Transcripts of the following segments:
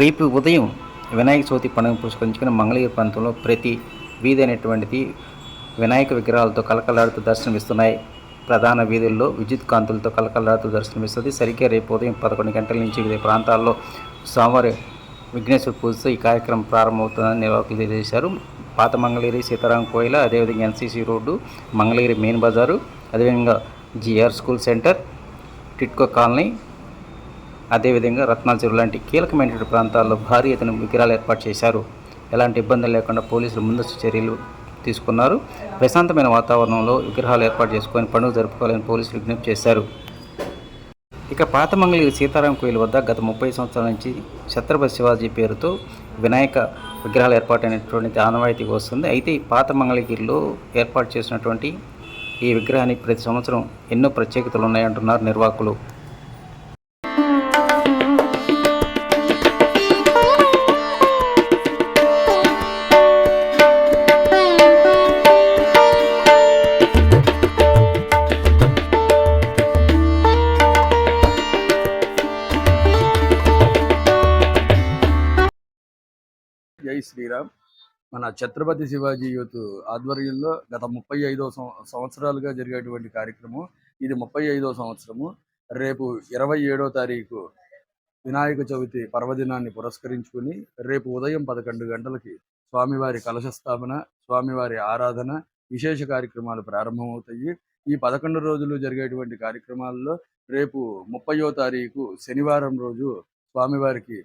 రేపు ఉదయం వినాయక చవితి పండుగ పురస్కరించుకుని మంగళగిరి ప్రాంతంలో ప్రతి వీధి అనేటువంటిది వినాయక విగ్రహాలతో కలకలాడుతూ దర్శనమిస్తున్నాయి. ప్రధాన వీధుల్లో విద్యుత్ కాంతులతో కలకలాడుతూ దర్శనమిస్తుంది. సరిగ్గా రేపు ఉదయం పదకొండు గంటల నుంచి వివిధ ప్రాంతాల్లో సోమవారి విఘ్నేశ్వర పూజతో ఈ కార్యక్రమం ప్రారంభమవుతుందని నిర్వాహకులు తెలియజేశారు. పాత మంగళగిరి సీతారాం కోయిల అదేవిధంగా ఎన్సీసీ రోడ్డు మంగళగిరి మెయిన్ బజారు అదేవిధంగా GR school center TIDCO colony అదేవిధంగా రత్నాల చెరువు లాంటి కీలకమైనటువంటి ప్రాంతాల్లో భారీ ఎత్తున విగ్రహాలు ఏర్పాటు చేశారు. ఎలాంటి ఇబ్బందులు లేకుండా పోలీసులు ముందస్తు చర్యలు తీసుకున్నారు. ప్రశాంతమైన వాతావరణంలో విగ్రహాలు ఏర్పాటు చేసుకొని పండుగ జరుపుకోవాలని పోలీసులు విజ్ఞప్తి చేశారు. ఇక పాతమంగళగిరి సీతారాం కోయిల్ వద్ద గత ముప్పై సంవత్సరాల నుంచి ఛత్రపతి శివాజీ పేరుతో వినాయక విగ్రహాలు ఏర్పాటు అయినటువంటి ఆనవాయితీ వస్తుంది. అయితే ఈ పాత మంగళగిరిలో ఏర్పాటు చేసినటువంటి ఈ విగ్రహానికి ప్రతి సంవత్సరం ఎన్నో ప్రత్యేకతలు ఉన్నాయంటున్నారు నిర్వాహకులు. జై శ్రీరామ్. మన ఛత్రపతి శివాజీ యూత్ ఆధ్వర్యంలో గత ముప్పై ఐదో సంవత్సరాలుగా జరిగేటువంటి కార్యక్రమం. ఇది ముప్పై ఐదో సంవత్సరము. రేపు ఇరవై ఏడో తారీఖు వినాయక చవితి పర్వదినాన్ని పురస్కరించుకుని రేపు ఉదయం పదకొండు గంటలకి స్వామివారి కలశ స్థాపన స్వామివారి ఆరాధన విశేష కార్యక్రమాలు ప్రారంభమవుతాయి. ఈ పదకొండు రోజులు జరిగేటువంటి కార్యక్రమాల్లో రేపు ముప్పయో తారీఖు శనివారం రోజు స్వామివారికి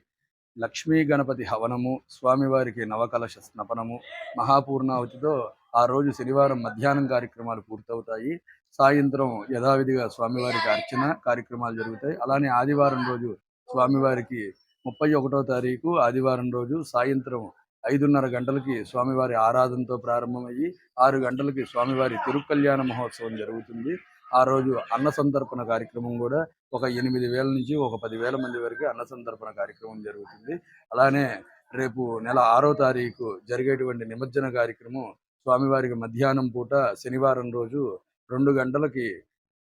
లక్ష్మీ గణపతి హవనము స్వామివారికి నవకలశ స్నపనము మహాపూర్ణావతితో ఆ రోజు శనివారం మధ్యాహ్నం కార్యక్రమాలు పూర్తవుతాయి. సాయంత్రం యథావిధిగా స్వామివారికి అర్చన కార్యక్రమాలు జరుగుతాయి. అలానే ఆదివారం రోజు స్వామివారికి ముప్పై ఒకటో తారీఖు ఆదివారం రోజు సాయంత్రం ఐదున్నర గంటలకి స్వామివారి ఆరాధనతో ప్రారంభమయ్యి ఆరు గంటలకి స్వామివారి తిరుకల్యాణ మహోత్సవం జరుగుతుంది. ఆ రోజు అన్న సంతర్పణ కార్యక్రమం కూడా ఒక ఎనిమిది వేల నుంచి ఒక పదివేల మంది వరకు అన్న సంతర్పణ కార్యక్రమం జరుగుతుంది. అలానే రేపు నెల ఆరో తారీఖు జరిగేటువంటి నిమజ్జన కార్యక్రమం స్వామివారికి మధ్యాహ్నం పూట శనివారం రోజు రెండు గంటలకి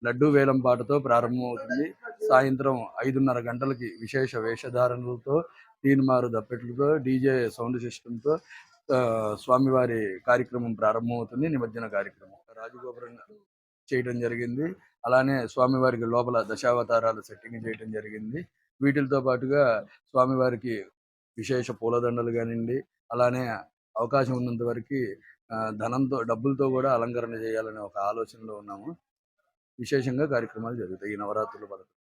లడ్డూ వేలం పాటతో ప్రారంభమవుతుంది. సాయంత్రం ఐదున్నర గంటలకి విశేష వేషధారణలతో తీన్మారు దప్పెట్లతో డీజే సౌండ్ సిస్టంతో స్వామివారి కార్యక్రమం ప్రారంభమవుతుంది. నిమజ్జన కార్యక్రమం. రాజగోపురం చేయడం జరిగింది. అలానే స్వామివారికి లోపల దశావతారాలు సెట్టింగ్ చేయడం జరిగింది. వీటితో పాటుగా స్వామివారికి విశేష పూలదండలు కానివ్వండి అలానే అవకాశం ఉన్నంత వరకు ధనంతో డబ్బులతో కూడా అలంకరణ చేయాలనే ఒక ఆలోచనలో ఉన్నాము. విశేషంగా కార్యక్రమాలు జరుగుతాయి. ఈ నవరాత్రుల పథకం.